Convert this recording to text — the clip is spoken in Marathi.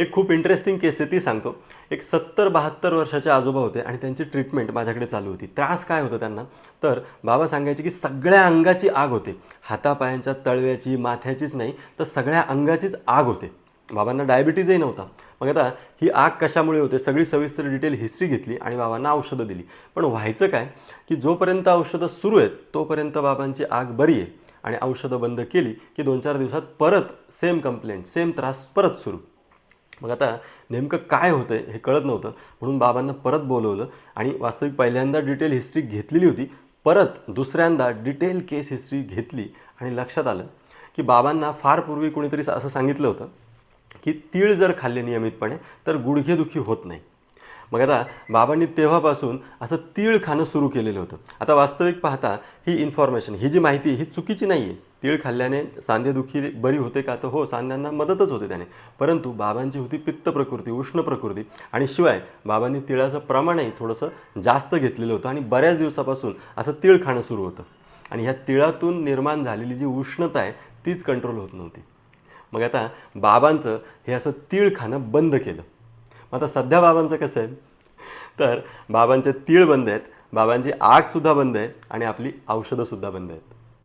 एक खूप इंटरेस्टिंग केस आहे ती सांगतो. एक सत्तर बहात्तर वर्षाचे आजोबा होते आणि त्यांची ट्रीटमेंट माझ्याकडे चालू होती. त्रास काय होतं त्यांना? तर बाबा सांगायचे की सगळ्या अंगाची आग होते. हातापायांच्या तळव्याची माथ्याचीच नाही तर सगळ्या अंगाचीच आग होते. बाबांना डायबिटीजही नव्हता. मग आता ही आग कशामुळे होते? सगळी सविस्तर डिटेल हिस्ट्री घेतली आणि बाबांना औषधं दिली. पण व्हायचं काय? की जोपर्यंत औषधं सुरू आहेत तोपर्यंत बाबांची आग बरी आहे. आणि औषधं बंद केली की दोन चार दिवसात परत सेम कंप्लेंट सेम त्रास परत सुरू. मग आता नेमकं काय होतं हे कळत नव्हतं. म्हणून बाबांना परत बोलवलं आणि वास्तविक पहिल्यांदा डिटेल हिस्ट्री घेतलेली होती. परत दुसऱ्यांदा डिटेल केस हिस्ट्री घेतली आणि लक्षात आलं की बाबांना फार पूर्वी कोणीतरी असं सांगितलं होतं की तीळ जर खाल्ले नियमितपणे तर गुडघेदुखी होत नाही. मग आता बाबांनी तेव्हापासून असं तीळ खाणं सुरू केलेलं होतं. आता वास्तविक पाहता ही इन्फॉर्मेशन ही जी माहिती ही चुकीची नाही आहे तीळ खाल्ल्याने सांधेदुखी बरी होते का? तर हो सांध्यांना मदतच होते त्याने. परंतु बाबांची होती पित्त प्रकृती उष्ण प्रकृती. आणि शिवाय बाबांनी तिळाचं प्रमाणही थोडंसं जास्त घेतलेलं होतं आणि बऱ्याच दिवसापासून असं तीळ खाणं सुरू होतं. आणि ह्या तिळातून निर्माण झालेली जी उष्णता आहे तीच कंट्रोल होत नव्हती. मग आता बाबांचं हे असं तीळ खाणं बंद केलं. मग आता सध्या बाबांचं कसं आहे? तर बाबांचे तीळ बंद आहेत बाबांची आगसुद्धा बंद आहे आणि आपली औषधंसुद्धा बंद आहेत.